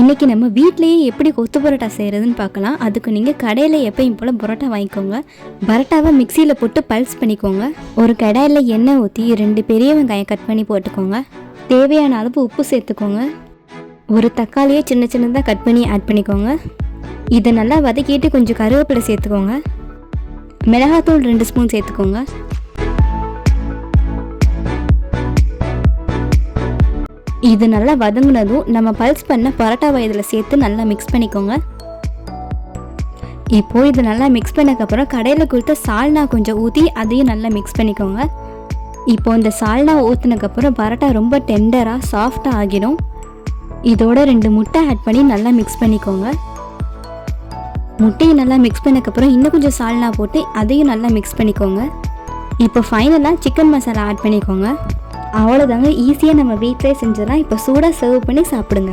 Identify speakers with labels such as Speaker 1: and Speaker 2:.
Speaker 1: இன்றைக்கி நம்ம வீட்லேயே எப்படி கொத்து பரோட்டா செய்கிறதுன்னு பார்க்கலாம். அதுக்கு நீங்கள் கடையில் எப்பயும் போல் பரோட்டா வாங்கிக்கோங்க. பரோட்டாவை மிக்சியில் போட்டு பல்ஸ் பண்ணிக்கோங்க. ஒரு கடாயில் எண்ணெய் ஊற்றி ரெண்டு பெரிய வெங்காயம் கட் பண்ணி போட்டுக்கோங்க. தேவையான அளவு உப்பு சேர்த்துக்கோங்க. ஒரு தக்காளியை சின்ன சின்னதாக கட் பண்ணி ஆட் பண்ணிக்கோங்க. இதை நல்லா வதக்கிட்டு கொஞ்சம் கருவேப்பிலை சேர்த்துக்கோங்க. மிளகாத்தூள் ரெண்டு ஸ்பூன் சேர்த்துக்கோங்க. இது நல்லா வதங்கினதும் நம்ம பல்ஸ் பண்ண பரோட்டாவை இதில் சேர்த்து நல்லா மிக்ஸ் பண்ணிக்கோங்க. இப்போது இது நல்லா மிக்ஸ் பண்ணக்கப்புறம் கடையில் கொடுத்த சால்னா கொஞ்சம் ஊற்றி அதையும் நல்லா மிக்ஸ் பண்ணிக்கோங்க. இப்போ இந்த சால்னா ஊற்றினக்கப்புறம் பரோட்டா ரொம்ப டெண்டராக சாஃப்டாக ஆகிடும். இதோட ரெண்டு முட்டை ஆட் பண்ணி நல்லா மிக்ஸ் பண்ணிக்கோங்க. முட்டையை நல்லா மிக்ஸ் பண்ணக்கப்புறம் இன்னும் கொஞ்சம் சால்னா போட்டு அதையும் நல்லா மிக்ஸ் பண்ணிக்கோங்க. இப்போ ஃபைனலாக சிக்கன் மசாலா ஆட் பண்ணிக்கோங்க. அவ்வளோதாங்க ஈஸியாக நம்ம வீட்டிலே செஞ்சிடலாம் இப்போ சூடாக சர்வ் பண்ணி சாப்பிடுங்க.